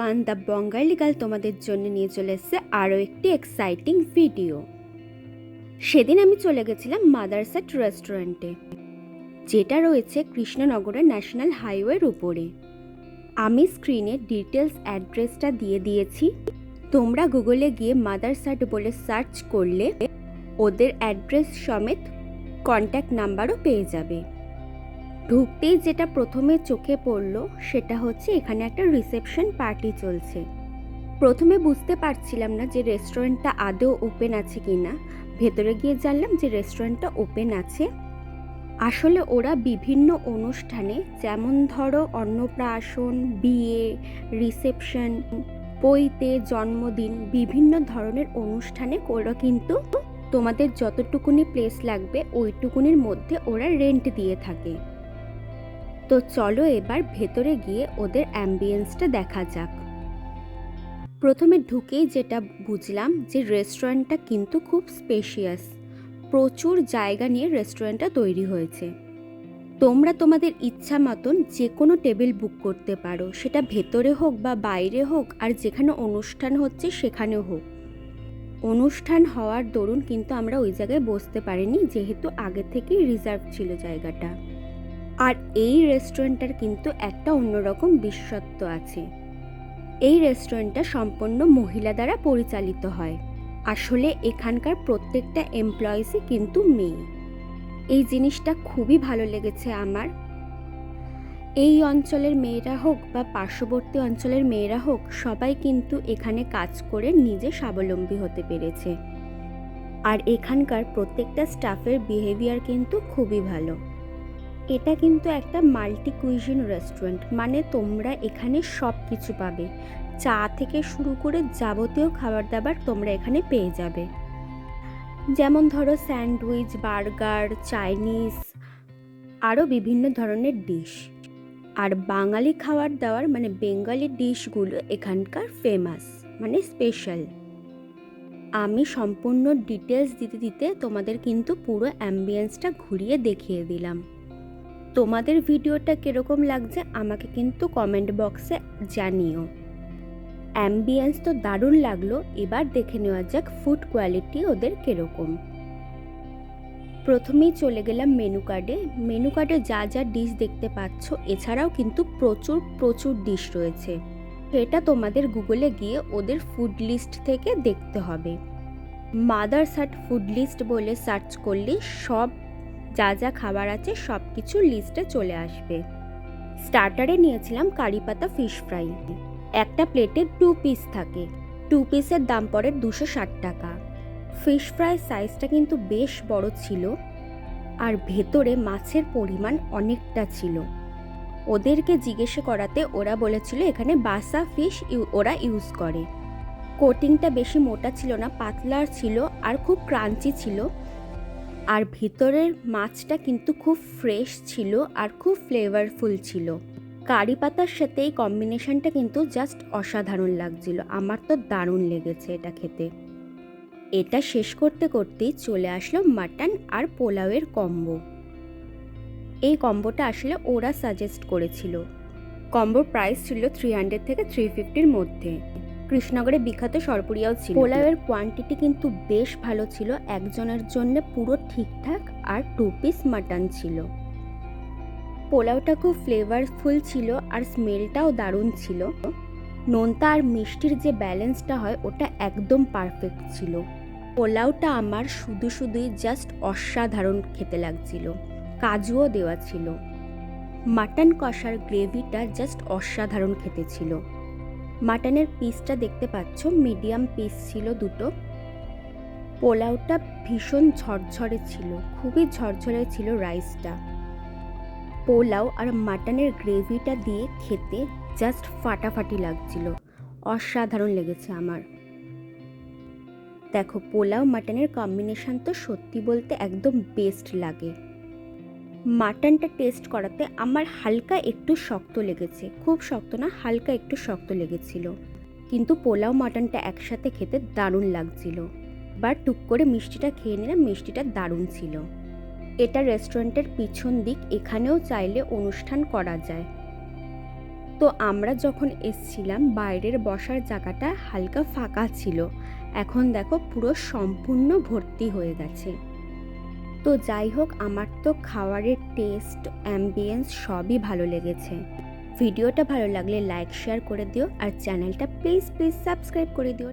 Everyone the Bangali girl তোমাদের জন্য নিয়ে চলে এসেছে আরও একটি এক্সাইটিং ভিডিও সেদিন আমি চলে গেছিলাম মাদারসাট রেস্টুরেন্টে যেটা রয়েছে কৃষ্ণনগরের ন্যাশনাল হাইওয়ের উপরে। আমি স্ক্রিনে ডিটেলস অ্যাড্রেসটা দিয়ে দিয়েছি। তোমরা গুগলে গিয়ে মাদারসাট বলে সার্চ করলে ওদের অ্যাড্রেস সমেত কন্ট্যাক্ট নাম্বারও পেয়ে যাবে। ঢুকতেই যেটা প্রথমে চোখে পড়ল, সেটা হচ্ছে এখানে একটা রিসেপশন পার্টি চলছে। প্রথমে বুঝতে পারছিলাম না যে রেস্টুরেন্টটা আদৌ ওপেন আছে কি না ভেতরে গিয়ে জানলাম যে রেস্টুরেন্টটা ওপেন আছে। আসলে ওরা বিভিন্ন অনুষ্ঠানে, যেমন ধরো অন্নপ্রাশন, বিয়ে, রিসেপশন পৈতে জন্মদিন, বিভিন্ন ধরনের অনুষ্ঠানে ওরা কিন্তু তোমাদের যতটুকুনি প্লেস লাগবে, ওইটুকুনির মধ্যে ওরা রেন্ট দিয়ে থাকে। তো চলো এবার ভেতরে গিয়ে ওদের অ্যাম্বিয়েন্সটা দেখা যাক। প্রথমে ঢুকেই যেটা বুঝলাম যে রেস্টুরেন্টটা কিন্তু খুব স্পেশিয়াস প্রচুর জায়গা নিয়ে রেস্টুরেন্টটা তৈরি হয়েছে। তোমরা তোমাদের ইচ্ছা মতন যে কোনো টেবিল বুক করতে পারো। সেটা ভেতরে হোক বা বাইরে হোক, আর যেখানে অনুষ্ঠান হচ্ছে সেখানেও হোক। অনুষ্ঠান হওয়ার দরুন কিন্তু আমরা ওই জায়গায় বসতে পারিনি, যেহেতু আগে থেকেই রিজার্ভ ছিল জায়গাটা। আর এই রেস্টুরেন্টটার কিন্তু একটা অন্যরকম বিশেষত্ব আছে। এই রেস্টুরেন্টটা সম্পূর্ণ মহিলা দ্বারা পরিচালিত হয়। আসলে এখানকার প্রত্যেকটা এমপ্লয়িসই কিন্তু মেয়ে। এই জিনিসটা খুবই ভালো লেগেছে আমার। এই অঞ্চলের মেয়েরা হোক বা পার্শ্ববর্তী অঞ্চলের মেয়েরা হোক, সবাই কিন্তু এখানে কাজ করে নিজে স্বাবলম্বী হতে পেরেছে। আর এখানকার প্রত্যেকটা স্টাফের বিহেভিয়ার কিন্তু খুবই ভালো। এটা কিন্তু একটা মাল্টি কুইজিন রেস্টুরেন্ট মানে তোমরা এখানে সব কিছু পাবে। চা থেকে শুরু করে যাবতীয় খাবার দাবার তোমরা এখানে পেয়ে যাবে। যেমন ধরো স্যান্ডউইচ, বার্গার, চাইনিজ আরও বিভিন্ন ধরনের ডিশ আর বাঙালি খাবার দাবার মানে বেঙ্গলি ডিশগুলো এখানকার ফেমাস মানে স্পেশাল আমি সম্পূর্ণ ডিটেলস দিতে দিতে তোমাদের কিন্তু পুরো অ্যাম্বিয়েন্সটা ঘুরিয়ে দেখিয়ে দিলাম। তোমাদের ভিডিওটা কীরকম লাগছে আমাকে কিন্তু কমেন্ট বক্সে জানিও। অ্যাম্বিয়েন্স তো দারুণ লাগল, এবার দেখে নেওয়া যাক ফুড কোয়ালিটি ওদের কীরকম। প্রথমেই চলে গেলাম মেনু কার্ডে মেনু কার্ডে যা যা ডিশ দেখতে পাচ্ছ, এছাড়াও কিন্তু প্রচুর প্রচুর ডিশ রয়েছে। সেটা তোমাদের গুগলে গিয়ে ওদের ফুড লিস্ট থেকে দেখতে হবে। মাদার সাট ফুড লিস্ট বলে সার্চ করলে সব যা যা খাবার আছে সব কিছু লিস্টে চলে আসবে। স্টার্টারে নিয়েছিলাম কারি পাতা ফিশ ফ্রাই একটা প্লেটে টু পিস থাকে। টু পিসের দাম পড়ে দুশো ষাট টাকা। ফিশ ফ্রাই সাইজটা কিন্তু বেশ বড় ছিল আর ভেতরে মাছের পরিমাণ অনেকটা ছিল। ওদেরকে জিজ্ঞেস করাতে ওরা বলেছিল এখানে বাসা ফিশ ওরা ইউজ করে। কোটিংটা বেশি মোটা ছিল না, পাতলার ছিল আর খুব ক্রাঞ্চি ছিল। আর ভিতরের মাছটা কিন্তু খুব ফ্রেশ ছিল আর খুব ফ্লেভারফুল ছিল। কারি পাতার সাথে এই কম্বিনেশনটা কিন্তু জাস্ট অসাধারণ লাগছিল। আমার তো দারুণ লেগেছে এটা খেতে। এটা শেষ করতে করতেই চলে আসলো মাটন আর পোলাওয়ের কম্বো এই কম্বোটা আসলে ওরা সাজেস্ট করেছিল। কম্বোর প্রাইস ছিল থ্রি হান্ড্রেড থেকে থ্রি ফিফটির মধ্যে। কৃষ্ণনগরে বিখ্যাত সরপুরিয়াও ছিল। পোলাওয়ের কোয়ান্টিটি কিন্তু বেশ ভালো ছিল, একজনের জন্য পুরো ঠিকঠাক আর টু পিস মাটন ছিল। পোলাওটা খুব ফ্লেভারফুল ছিল আর স্মেলটাও দারুণ ছিল। নোনতা আর মিষ্টির যে ব্যালেন্সটা হয়, ওটা একদম পারফেক্ট ছিল। পোলাওটা আমার শুধু শুধুই জাস্ট অসাধারণ খেতে লাগছিল, কাজুও দেওয়া ছিল। মাটন কষার গ্রেভিটা জাস্ট অসাধারণ খেতে ছিল। মাটনের পিসটা দেখতে পাচ্ছ? মিডিয়াম পিস ছিল দুটো। পোলাওটা ভীষণ ঝরঝরে ছিল, খুবই ঝরঝরে ছিল রাইসটা পোলাও আর মাটনের গ্রেভিটা দিয়ে খেতে জাস্ট ফাটাফাটি লাগছিল, অসাধারণ লেগেছে আমার। দেখো, পোলাও, মাটনের কম্বিনেশান তো সত্যি বলতে একদম বেস্ট লাগে। মাটনটা টেস্ট করাতে আমার হালকা একটু শক্ত লেগেছে। খুব শক্ত না, হালকা একটু শক্ত লেগেছিল। কিন্তু পোলাও, মাটনটা একসাথে খেতে দারুণ লাগছিল। এবার টুক করে মিষ্টিটা খেয়ে নিলাম, মিষ্টিটা দারুণ ছিল। এটা রেস্টুরেন্টের পিছন দিক, এখানেও চাইলে অনুষ্ঠান করা যায়। তো আমরা যখন এসছিলাম, বাইরের বসার জায়গাটা হালকা ফাঁকা ছিল। এখন দেখো পুরো সম্পূর্ণ ভর্তি হয়ে গেছে। তো যাই হোক, আমার তো খাবারের টেস্ট অ্যাম্বিয়েন্স সবই ভালো লেগেছে। ভিডিওটা ভালো লাগলে লাইক শেয়ার করে দিও আর চ্যানেলটা প্লিজ প্লিজ সাবস্ক্রাইব করে দিও।